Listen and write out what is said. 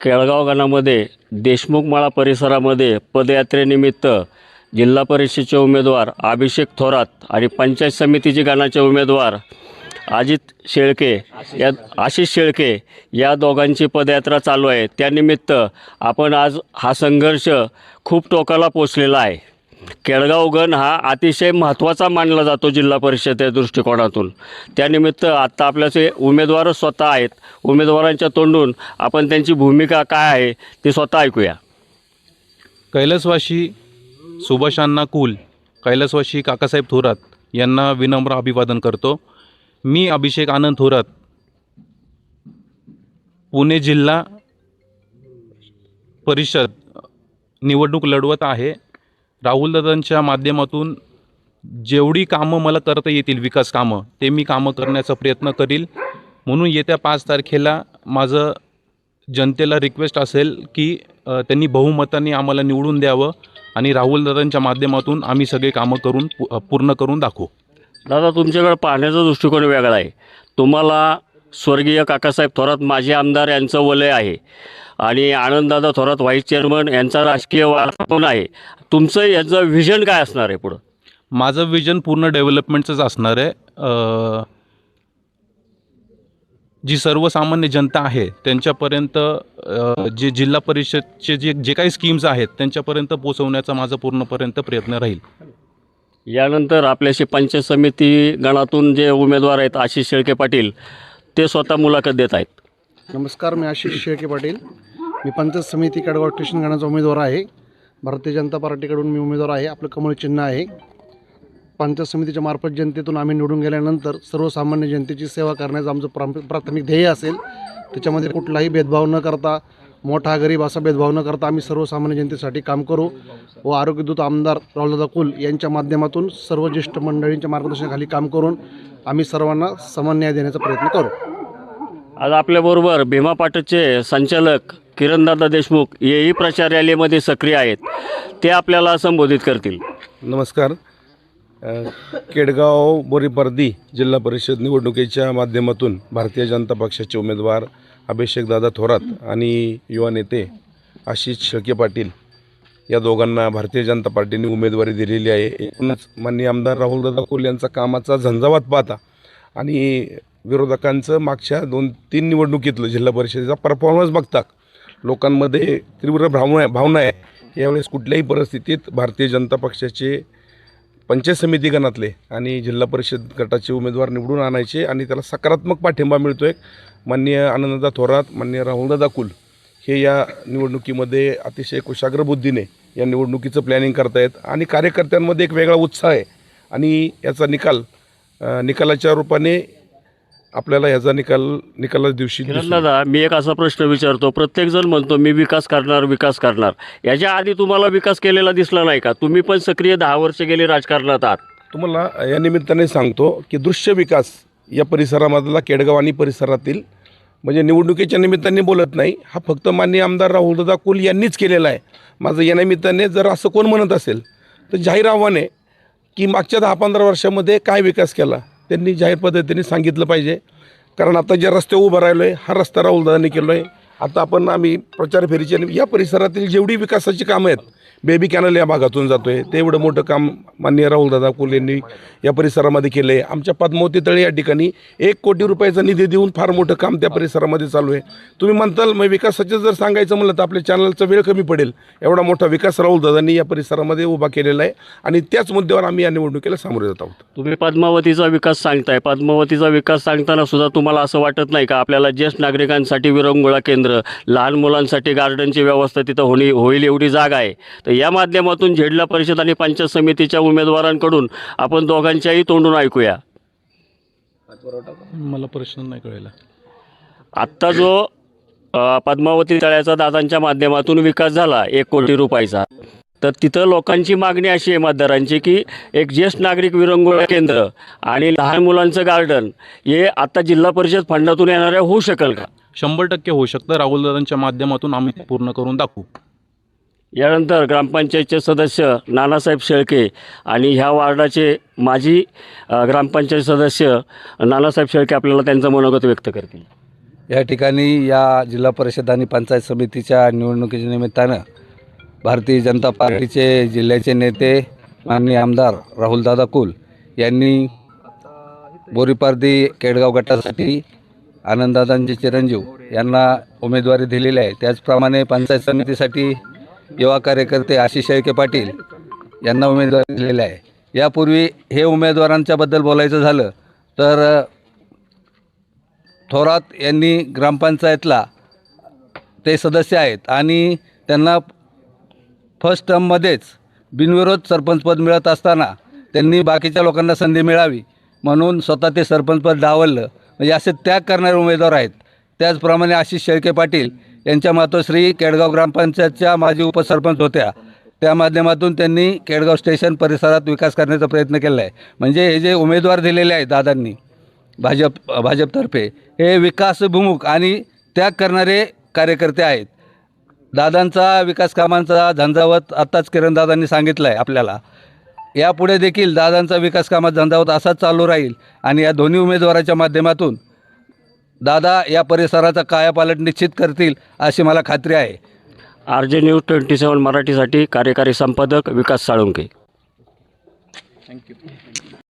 केळगाव गणामध्ये देशमुखमाळा परिसरामध्ये पदयात्रेनिमित्त जिल्हा परिषदेचे उमेदवार अभिषेक थोरात आणि पंचायत समितीचे गणाचे उमेदवार अजित शेळके या आशिष शेळके या दोघांची पदयात्रा चालू आहे. त्यानिमित्त आपण आज हा संघर्ष खूप टोकाला पोचलेला आहे. केळगाव गण हा अतिशय महत्त्वाचा मानला जातो जिल्हा परिषदेच्या दृष्टिकोनातून. त्यानिमित्त आत्ता आपल्याचे उमेदवारच स्वतः आहेत उमेदवारांच्या तोंडून आपण त्यांची भूमिका काय आहे ती स्वतः ऐकूया. कैलसवाशी सुभाषांना कुल कैलसवाशी काकासाहेब थोरात यांना विनम्र अभिवादन करतो. मी अभिषेक आनंद थोरात पुणे जिल्हा परिषद निवडणूक लढवत आहे. राहुलदादांच्या माध्यमातून जेवढी कामं मला करता येतील विकास कामं ते मी कामं करण्याचा प्रयत्न करील. म्हणून येत्या पाच तारखेला माझं जनतेला रिक्वेस्ट असेल की त्यांनी बहुमताने आम्हाला निवडून द्यावं आणि राहुलदादांच्या माध्यमातून आम्ही सगळे कामं करून पूर्ण करून दाखवू. दादा तुमच्याकडे पाहण्याचा दृष्टिकोन वेगळा आहे. तुम्हाला स्वर्गीय काकासाहेब थोरात माजी आमदार यांचं वलय आहे. आणि आनंददादा थोरात व्हाईस चेअरमन यांचा राजकीय वारसा पण आहे. तुमचं याचं व्हिजन काय असणार आहे पुढं? माझं विजन पूर्ण डेव्हलपमेंटचंच असणार आहे. अ, जी सर्वसामान्य जनता आहे त्यांच्यापर्यंत अ, जे जिल्हा परिषदचे जे जे काही स्कीम्स आहेत त्यांच्यापर्यंत पोचवण्याचा माझा पूर्णपर्यंत प्रयत्न राहील. यानंतर आपल्याशी पंचायत समिती गणातून जे उमेदवार आहेत आशिष शेळके पाटील ते स्वतः मुलाखत देत आहेत. नमस्कार मी आशिष शेळके पाटील. मी पंचायत समिती कडगाव स्टेशन गणाचा उमेदवार आहे. भारतीय जनता पार्टीकडून मी उमेदवार आहे. आपलं कमळ चिन्ह आहे. पंचायत समितीच्या मार्फत जनतेतून आम्ही निवडून गेल्यानंतर सर्वसामान्य जनतेची सेवा करण्याचं आमचं प्राम प्राथमिक ध्येय असेल. त्याच्यामध्ये कुठलाही भेदभाव न करता मोठा गरीब असा भेदभाव न करता आम्ही सर्वसामान्य जनतेसाठी काम करू. व आरोग्यदूत आमदार राहुलदादा कुल यांच्या माध्यमातून सर्व ज्येष्ठ मंडळींच्या मार्गदर्शनाखाली काम करून आम्ही सर्वांना समान न्याय देण्याचा प्रयत्न करू. आज आपल्याबरोबर भीमा पाटचे संचालक किरणदादा देशमुख हेही प्रचार रॅलीमध्ये सक्रिय आहेत. ते आपल्याला संबोधित करतील. नमस्कार. अ, केडगाव बोरीपर्दी जिल्हा परिषद निवडणुकीच्या माध्यमातून भारतीय जनता पक्षाचे उमेदवार अभिषेकदादा थोरात आणि युवा नेते आशिष शेळके पाटील या दोघांना भारतीय जनता पार्टीने उमेदवारी दिलेली आहे. एकूणच माननीय आमदार राहुलदादा कोल यांचा कामाचा झंझावात पाहता आणि विरोधकांचं मागच्या दोन तीन निवडणुकीतलं जिल्हा परिषदेचा परफॉर्मन्स बघता लोकांमध्ये तीव्र भावना भावना आहे. यावेळेस कुठल्याही परिस्थितीत भारतीय जनता पक्षाचे पंचायत समिती गणातले आणि जिल्हा परिषद गटाचे उमेदवार निवडून आणायचे आणि त्याला सकारात्मक पाठिंबा मिळतो आहे माननीय आनंददा थोरात माननीय राहुलदादा कुल हे या निवडणुकीमध्ये अतिशय कुशाग्र बुद्धीने या निवडणुकीचं प्लॅनिंग करतायत. आणि कार्यकर्त्यांमध्ये एक वेगळा उत्साह आहे. आणि याचा निकाल निकालाच्या रूपाने आपल्याला ह्याचा निकाल निकालाच्या दिवशी दादा मी एक असा प्रश्न विचारतो. प्रत्येकजण म्हणतो मी विकास करणार विकास करणार. याच्या आधी तुम्हाला विकास केलेला दिसला नाही का? तुम्ही पण सक्रिय दहा वर्ष गेले राजकारणात आहात. तुम्हाला या निमित्ताने सांगतो की दृश्य विकास या परिसरामधला केडगाव आणि परिसरातील म्हणजे निवडणुकीच्या निमित्ताने बोलत नाही. हा फक्त माननीय आमदार राहुलदादा कुल यांनीच केलेला आहे. माझं या निमित्ताने जर असं कोण म्हणत असेल तर जाहीर आव्हान आहे की मागच्या दहा पंधरा वर्षामध्ये काय विकास केला त्यांनी जाहीर पद्धतीने सांगितलं पाहिजे. कारण आता ज्या रस्ते उभं राहिलो आहे हा रस्ता राहुलदादांनी केलो आहे आता आपण आम्ही प्रचार फेरीची आणि या परिसरातील जेवढी विकासाची कामं आहेत बेबी कॅनल या भागातून जातो आहे तेवढं मोठं काम माननीय राहुलदादा कुल यांनी या परिसरामध्ये केलं आहे आमच्या पद्मावती तळे या ठिकाणी एक कोटी रुपयाचा निधी देऊन फार मोठं काम त्या परिसरामध्ये चालू आहे. तुम्ही म्हणताल मग विकासाचं जर सांगायचं म्हणलं तर आपल्या चॅनलचा वेळ कमी पडेल. एवढा मोठा विकास राहुलदादांनी या परिसरामध्ये उभा केलेला आहे आणि त्याच मुद्द्यावर आम्ही या निवडणुकीला सामोरे जात आहोत. तुम्ही पद्मावतीचा विकास सांगताय. पद्मावतीचा विकास सांगताना सुद्धा तुम्हाला असं वाटत नाही का? आपल्याला ज्येष्ठ नागरिकांसाठी विरंगुळा केंद्र लहान मुलांसाठी गार्डनची व्यवस्था तिथं होणी होईल एवढी जागा आहे. तर या माध्यमातून झेडला परिषद आणि पंचायत समितीच्या उमेदवारांकडून आपण दोघांच्याही तोंडून ऐकूया. मला प्रश्न नाही कळला आत्ता जो पद्मावती तळ्याचा दादांच्या माध्यमातून विकास झाला एक कोटी रुपयाचा. तर तिथं लोकांची मागणी अशी आहे मतदारांची की एक ज्येष्ठ नागरिक विरंगुळा केंद्र आणि लहान मुलांचं गार्डन हे आता जिल्हा परिषद फंडातून येणाऱ्या होऊ शकेल का? शंभर टक्के होऊ शकतं. राहुलदादांच्या माध्यमातून आम्ही ते पूर्ण करून दाखवू. यानंतर ग्रामपंचायतचे सदस्य नानासाहेब शेळके आणि ह्या वार्डाचे माजी ग्रामपंचायत सदस्य नानासाहेब शेळके आपल्याला त्यांचं मनोगत व्यक्त करतील. या ठिकाणी या जिल्हा परिषद आणि पंचायत समितीच्या निवडणुकीच्या निमित्तानं भारतीय जनता पार्टीचे जिल्ह्याचे नेते माननीय आमदार राहुलदादा कुल यांनी बोरीपारदी केडगाव गटासाठी आनंददादांचे चिरंजीव यांना उमेदवारी दिलेली आहे. त्याचप्रमाणे पंचायत समितीसाठी युवा कार्यकर्ते आशिष शेळके पाटील यांना उमेदवारी दिलेली आहे. यापूर्वी हे उमेदवारांच्याबद्दल बोलायचं झालं तर थोरात यांनी ग्रामपंचायतला ते सदस्य आहेत आणि त्यांना फर्स्ट टर्ममध्येच बिनविरोध सरपंचपद मिळत असताना त्यांनी बाकीच्या लोकांना संधी मिळावी म्हणून स्वतः ते सरपंचपद डावललं. म्हणजे असे त्याग करणारे उमेदवार आहेत. त्याचप्रमाणे आशिष शेळके पाटील यांच्या मातोश्री केडगाव ग्रामपंचायतच्या माजी उपसरपंच होत्या. त्या माध्यमातून त्यांनी केडगाव स्टेशन परिसरात विकास करण्याचा प्रयत्न केला आहे म्हणजे हे जे उमेदवार दिलेले आहेत दादांनी भाजप भाजपतर्फे हे विकासभिमुख आणि त्याग करणारे कार्यकर्ते आहेत. दादांचा विकास कामांचा झंझावत आत्ताच किरणदादांनी सांगितलं आहे आपल्याला. यापुढे देखील दादांचा विकास कामात झंझावत असाच चालू राहील आणि या दोन्ही उमेदवाराच्या माध्यमातून दादा या परिसराचा कायापालट निश्चित करतील अशी मला खात्री आहे. आर जे न्यूज ट्वेंटी सेवन मराठीसाठी कार्यकारी संपादक विकास साळुंके.